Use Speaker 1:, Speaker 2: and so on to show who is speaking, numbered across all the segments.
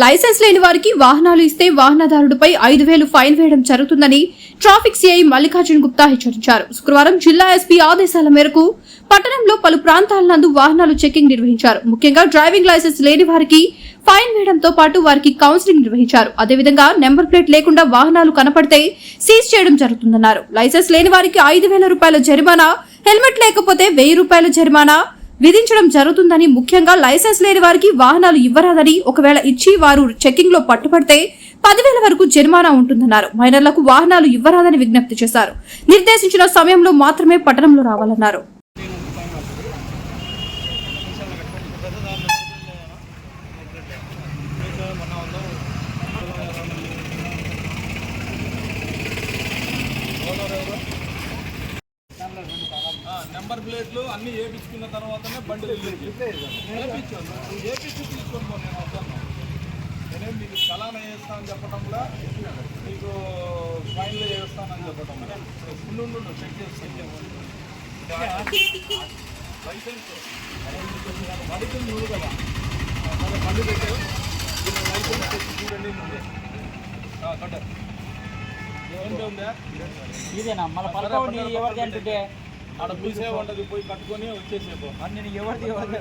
Speaker 1: Licence లేని వారికి వాహనాలు ఇస్తే వాహనదారుడిపై ఐదు వేలు ఫైన్ వేయడం జరుగుతుందని ట్రాఫిక్ సిఐ మల్లికార్జున్ గుప్తా హెచ్చరించారు. శుక్రవారం జిల్లా ఎస్పీ ఆదేశాల మేరకు పట్టణంలో పలు ప్రాంతాల నందు వాహనాలు చెకింగ్ నిర్వహించారు. ముఖ్యంగా డ్రైవింగ్ లైసెన్స్ లేని వారికి ఫైన్ వేయడంతో పాటు వారికి కౌన్సిలింగ్ నిర్వహించారు. అదేవిధంగా నెంబర్ ప్లేట్ లేకుండా వాహనాలు కనపడితే సీజ్ చేయడం జరుగుతుందన్నారు. లైసెన్స్ లేని వారికి ఐదు వేల రూపాయల జరిమానా హెల్మెట్ లేకపోతే వెయ్యి రూపాయల జరిమానా విధించడం జరుగుతుందని ముఖ్యంగా లైసెన్స్ లేని వారికి వాహనాలు ఇవ్వరాదని ఒకవేళ ఇచ్చి వారు చెక్కింగ్లో పట్టుబడితే పదివేల వరకు జరిమానా ఉంటుందన్నారు. మైనర్లకు వాహనాలు ఇవ్వరాదని విజ్ఞప్తి చేశారు. నిర్దేశించిన సమయంలో మాత్రమే పట్టణంలో రావాలన్నారు.
Speaker 2: నెంబర్ ప్లేట్లు అన్ని వేపించుకున్న తర్వాతనే బండి నువ్వు వేపించి తీసుకొని నేను వస్తాను. నేనేం మీకు చలానా వేస్తానని చెప్పడంలో మీకు ఫైన్లో వేస్తానని చెప్పడం ఉండు చెక్ చేస్తాను లైసెన్స్ బండికి నువ్వు కదా. సరే బండి పెట్టావు లైసెన్స్ తెచ్చి చూడండి ముందే ఉందా.
Speaker 3: ఇదేనా? మన పలక నీ ఎవరిది అంటుంటే?
Speaker 2: ఆడ మీసే ఉంటది పోయి కట్టుకొని వచ్చేసేపు
Speaker 3: నేను ఎవరిది ఎవరిది?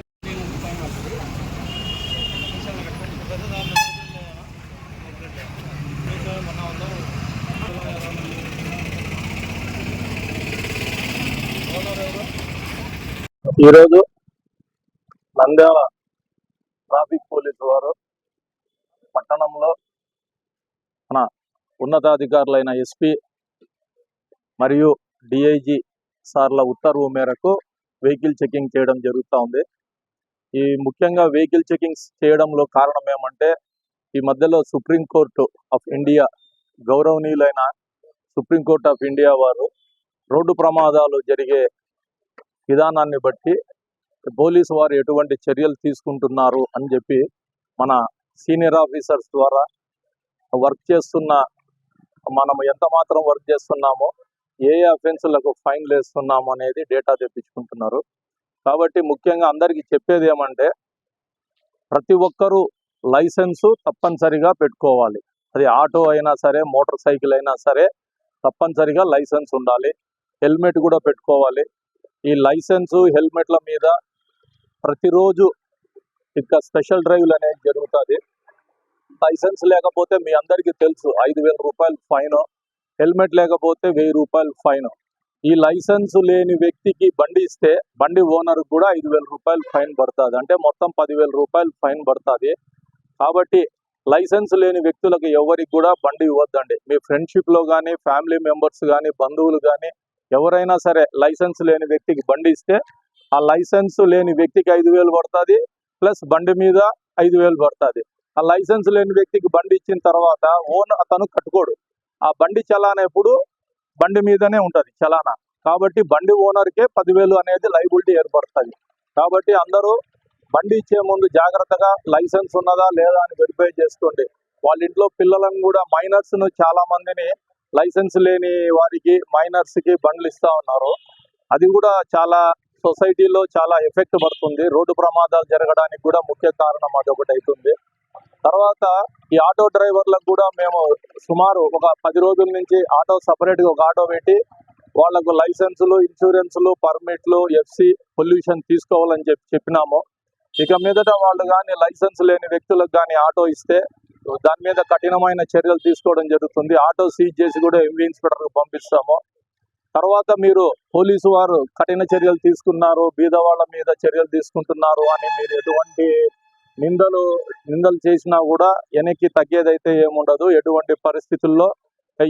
Speaker 4: ఈరోజు నంద్యాల ట్రాఫిక్ పోలీసు వారు పట్టణంలో మన ఉన్నతాధికారులైన ఎస్పీ మరియు డిఐజీ సార్ల ఉత్తర్వు మేరకు వెహికల్ చెకింగ్ చేయడం జరుగుతూ ఉంది. ఈ ముఖ్యంగా వెహికల్ చెకింగ్ చేయడంలో కారణం ఏమంటే ఈ మధ్యలో సుప్రీంకోర్టు ఆఫ్ ఇండియా గౌరవనీయులైన సుప్రీంకోర్టు ఆఫ్ ఇండియా వారు రోడ్డు ప్రమాదాలు జరిగే విధానాన్ని బట్టి పోలీసు వారు ఎటువంటి చర్యలు తీసుకుంటున్నారు అని చెప్పి మన సీనియర్ ఆఫీసర్స్ ద్వారా వర్క్ చేస్తున్న మనం ఎంత మాత్రం వర్క్ చేస్తున్నామో ఏ ఏ అఫెన్సులకు ఫైన్లు వేస్తున్నాము అనేది డేటా తెప్పించుకుంటున్నారు. కాబట్టి ముఖ్యంగా అందరికీ చెప్పేది ఏమంటే ప్రతి ఒక్కరూ లైసెన్సు తప్పనిసరిగా పెట్టుకోవాలి. అది ఆటో అయినా సరే మోటార్ సైకిల్ అయినా సరే తప్పనిసరిగా లైసెన్స్ ఉండాలి. హెల్మెట్ కూడా పెట్టుకోవాలి. ఈ లైసెన్సు హెల్మెట్ల మీద ప్రతిరోజు ఇంకా స్పెషల్ డ్రైవ్లు అనేది జరుగుతుంది లైసెన్స్ లేకపోతే మీ అందరికీ తెలుసు ఐదు వేల రూపాయలు ఫైన్. హెల్మెట్ లేకపోతే వెయ్యి రూపాయలు ఫైన్. ఈ లైసెన్స్ లేని వ్యక్తికి బండి ఇస్తే బండి ఓనర్ కూడా ఐదు వేల రూపాయలు ఫైన్ పడుతుంది. అంటే మొత్తం పదివేల రూపాయలు ఫైన్ పడుతుంది. కాబట్టి లైసెన్స్ లేని వ్యక్తులకు ఎవరికి కూడా బండి ఇవ్వద్దండి. మీ ఫ్రెండ్షిప్లో కానీ ఫ్యామిలీ మెంబర్స్ కానీ బంధువులు కానీ ఎవరైనా సరే లైసెన్స్ లేని వ్యక్తికి బండి ఇస్తే ఆ లైసెన్స్ లేని వ్యక్తికి ఐదు వేలు పడుతుంది ప్లస్ బండి మీద ఐదు వేలు పడుతుంది. ఆ లైసెన్స్ లేని వ్యక్తికి బండి ఇచ్చిన తర్వాత ఓన్ అతను కట్టుకోడు. ఆ బండి చలానా ఎప్పుడు? బండి మీదనే ఉంటుంది చలానా. కాబట్టి బండి ఓనర్కే పదివేలు అనేది లైబిలిటీ ఏర్పడుతుంది. కాబట్టి అందరూ బండి ఇచ్చే ముందు జాగ్రత్తగా లైసెన్స్ ఉన్నదా లేదా అని వెరిఫై చేసుకోండి వాళ్ళ ఇంట్లో పిల్లలను కూడా మైనర్స్ను చాలా మందిని లైసెన్స్ లేని వారికి మైనర్స్కి బండ్లు ఇస్తా ఉన్నారు. అది కూడా చాలా సొసైటీలో చాలా ఎఫెక్ట్ పడుతుంది. రోడ్డు ప్రమాదాలు జరగడానికి కూడా ముఖ్య కారణం అది ఒకటి అవుతుంది తర్వాత ఈ ఆటో డ్రైవర్లకు కూడా మేము సుమారు ఒక పది రోజుల నుంచి ఆటో సపరేట్గా ఒక ఆటో పెట్టి వాళ్ళకు లైసెన్సులు ఇన్సూరెన్సులు పర్మిట్లు ఎఫ్సి పొల్యూషన్ తీసుకోవాలని చెప్పి చెప్పినాము. ఇక మీదట వాళ్ళు కానీ లైసెన్స్ లేని వ్యక్తులకు కానీ ఆటో ఇస్తే దాని మీద కఠినమైన చర్యలు తీసుకోవడం జరుగుతుంది. ఆటో సీజ్ చేసి కూడా ఎంవీ ఇన్స్పెక్టర్కి పంపిస్తాము. తర్వాత మీరు పోలీసు వారు కఠిన చర్యలు తీసుకున్నారు బీదవాళ్ళ మీద చర్యలు తీసుకుంటున్నారు అని మీరు ఎటువంటి నిందలు నిందలు చేసినా కూడా వెనక్కి తగ్గేదైతే ఏముండదు. ఎటువంటి పరిస్థితుల్లో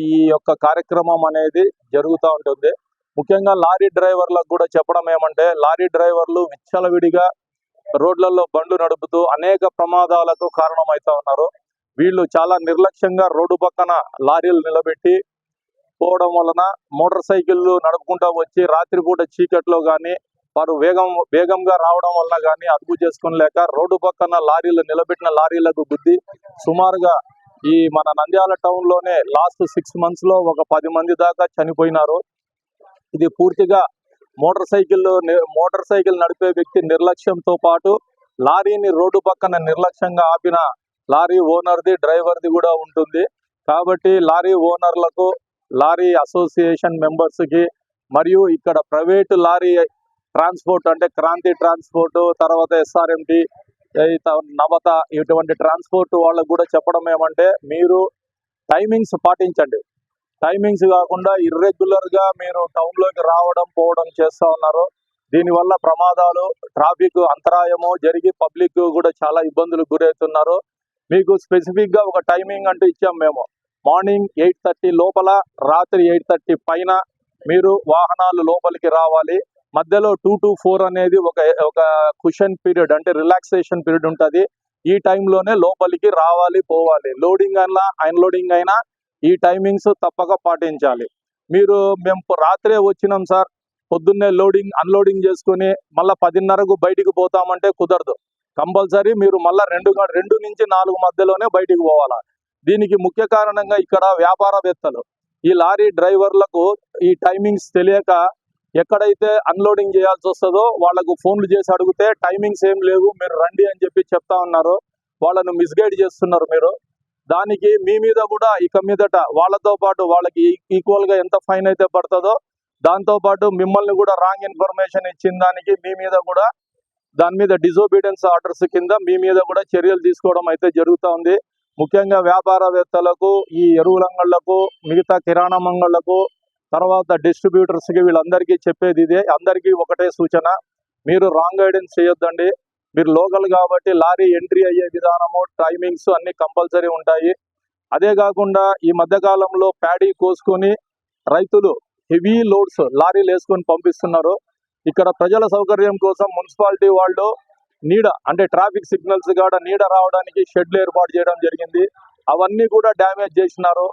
Speaker 4: ఈ యొక్క కార్యక్రమం అనేది జరుగుతూ ఉంటుంది. ముఖ్యంగా లారీ డ్రైవర్లకు కూడా చెప్పడం ఏమంటే లారీ డ్రైవర్లు విచ్చలవిడిగా రోడ్లలో బండ్లు నడుపుతూ అనేక ప్రమాదాలకు కారణమవుతా ఉన్నారు. వీళ్ళు చాలా నిర్లక్ష్యంగా రోడ్డు పక్కన లారీలు నిలబెట్టి పోవడం వలన మోటార్ సైకిళ్ళు నడుపుకుంటా వచ్చి రాత్రిపూట చీకట్లో కానీ వారు వేగం వేగంగా రావడం వల్ల కానీ అదుపు చేసుకోలేక రోడ్డు పక్కన లారీలు నిలబెట్టిన లారీలకు గుద్ది సుమారుగా ఈ మన నంద్యాల టౌన్లోనే లాస్ట్ సిక్స్ మంత్స్లో ఒక పది మంది దాకా చనిపోయినారు. ఇది పూర్తిగా మోటార్ సైకిల్ మోటార్ సైకిల్ నడిపే వ్యక్తి నిర్లక్ష్యంతో పాటు లారీని రోడ్డు పక్కన నిర్లక్ష్యంగా ఆపిన లారీ ఓనర్ది డ్రైవర్ది కూడా ఉంటుంది. కాబట్టి లారీ ఓనర్లకు లారీ అసోసియేషన్ మెంబర్స్కి మరియు ఇక్కడ ప్రైవేట్ లారీ ట్రాన్స్పోర్ట్ అంటే క్రాంతి ట్రాన్స్పోర్ట్ తర్వాత ఎస్ఆర్ఎంటి నవత ఇటువంటి ట్రాన్స్పోర్ట్ వాళ్ళకు కూడా చెప్పడం ఏమంటే మీరు టైమింగ్స్ పాటించండి. టైమింగ్స్ కాకుండా ఇర్రెగ్యులర్గా గా మీరు టౌన్లోకి రావడం పోవడం చేస్తా ఉన్నారు. దీనివల్ల ప్రమాదాలు ట్రాఫిక్ అంతరాయము జరిగి పబ్లిక్ కూడా చాలా ఇబ్బందులకు గురవుతున్నారు. మీకు స్పెసిఫిక్గా ఒక టైమింగ్ అంటూ ఇచ్చాం మేము. మార్నింగ్ ఎయిట్ థర్టీ లోపల రాత్రి ఎయిట్ థర్టీ పైన మీరు వాహనాలు లోపలికి రావాలి. మధ్యలో టూ టు ఫోర్ అనేది ఒక ఒక కుషన్ పీరియడ్ అంటే రిలాక్సేషన్ పీరియడ్ ఉంటుంది. ఈ టైంలోనే లోపలికి రావాలి పోవాలి. లోడింగ్ అయినా అన్లోడింగ్ అయినా ఈ టైమింగ్స్ తప్పక పాటించాలి. మీరు మేము రాత్రే వచ్చినాం సార్. పొద్దున్నే లోడింగ్ అన్లోడింగ్ చేసుకుని మళ్ళీ పదిన్నరకు బయటికి పోతామంటే కుదరదు. కంపల్సరీ మీరు మళ్ళీ రెండు రెండు నుంచి నాలుగు మధ్యలోనే బయటికి పోవాలా. దీనికి ముఖ్య కారణంగా ఇక్కడ వ్యాపారవేత్తలు. ఈ లారీ డ్రైవర్లకు ఈ టైమింగ్స్ తెలియక ఎక్కడైతే అన్లోడింగ్ చేయాల్సి వస్తుందో వాళ్ళకు ఫోన్లు చేసి అడిగితే టైమింగ్స్ ఏం లేవు మీరు రండి అని చెప్పి చెప్తా ఉన్నారు. వాళ్ళను మిస్గైడ్ చేస్తున్నారు మీరు. దానికి మీ మీద కూడా ఇక మీదట వాళ్ళతో పాటు వాళ్ళకి ఈక్వల్గా ఎంత ఫైన్ అయితే పడుతుందో దాంతో పాటు మిమ్మల్ని కూడా రాంగ్ ఇన్ఫర్మేషన్ ఇచ్చిన దానికి మీ మీద కూడా దాని మీద డిజోబీడియన్స్ ఆర్డర్స్ కింద మీ మీద కూడా చర్యలు తీసుకోవడం అయితే జరుగుతూ ఉంది. ముఖ్యంగా వ్యాపారవేత్తలకు ఈ ఎరువుల మిగతా కిరాణా మంగళ్ళకు తర్వాత డిస్ట్రిబ్యూటర్స్కి వీళ్ళందరికీ చెప్పేది ఇదే. అందరికీ ఒకటే సూచన. మీరు రాంగ్ గైడెన్స్ చేయొద్దండి. మీరు లోకల్ కాబట్టి లారీ ఎంట్రీ అయ్యే విధానము టైమింగ్స్ అన్ని కంపల్సరీ ఉంటాయి. అదే కాకుండా ఈ మధ్య కాలంలో ప్యాడీ కోసుకొని రైతులు హెవీ లోడ్స్ లారీలు వేసుకొని పంపిస్తున్నారు. ఇక్కడ ప్రజల సౌకర్యం కోసం మున్సిపాలిటీ వాళ్ళు నీడ అంటే ట్రాఫిక్ సిగ్నల్స్ కాడ నీడ రావడానికి షెడ్లు ఏర్పాటు చేయడం జరిగింది. అవన్నీ కూడా డ్యామేజ్ చేసినారు.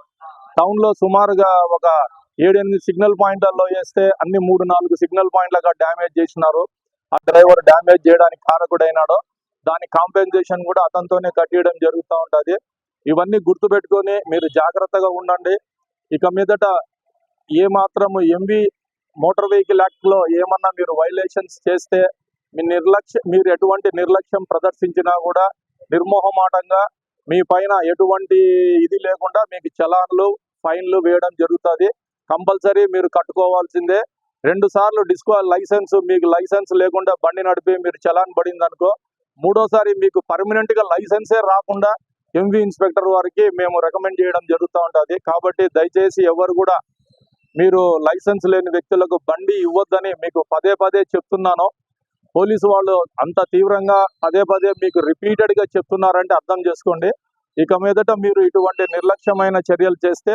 Speaker 4: టౌన్లో సుమారుగా ఒక ఏడెనిమిది సిగ్నల్ పాయింట్లలో వేస్తే అన్ని మూడు నాలుగు సిగ్నల్ పాయింట్లుగా డ్యామేజ్ చేసినారు. ఆ డ్రైవర్ డ్యామేజ్ చేయడానికి కారకుడైనాడు. దాని కాంపెన్సేషన్ కూడా అతనితోనే కట్టియడం జరుగుతూ ఉంటుంది. ఇవన్నీ గుర్తుపెట్టుకొని మీరు జాగ్రత్తగా ఉండండి. ఇక మీదట ఏ మాత్రము ఎంవి మోటార్ వెహికల్ యాక్ట్లో ఏమన్నా మీరు వైలేషన్స్ చేస్తే మీ నిర్లక్ష్య మీరు ఎటువంటి నిర్లక్ష్యం ప్రదర్శించినా కూడా నిర్మోహమాటంగా మీ పైన ఎటువంటి ఇది లేకుండా మీకు చలాన్లు ఫైన్లు వేయడం జరుగుతుంది. కంపల్సరీ మీరు కట్టుకోవాల్సిందే. రెండు సార్లు డిస్కో లైసెన్స్ మీకు లైసెన్స్ లేకుండా బండి నడిపి మీరు చలాన్ పడింది అనుకో మూడోసారి మీకు పర్మనెంట్గా లైసెన్సే రాకుండా ఎంవి ఇన్స్పెక్టర్ వారికి మేము రికమెండ్ చేయడం జరుగుతూ ఉంటుంది. కాబట్టి దయచేసి ఎవరు కూడా మీరు లైసెన్స్ లేని వ్యక్తులకు బండి ఇవ్వద్దని మీకు పదే పదే చెప్తున్నాను. పోలీసు వాళ్ళు అంత తీవ్రంగా పదే పదే మీకు రిపీటెడ్గా చెప్తున్నారంటే అర్థం చేసుకోండి. ఇక మీదట మీరు ఇటువంటి నిర్లక్ష్యమైన చర్యలు చేస్తే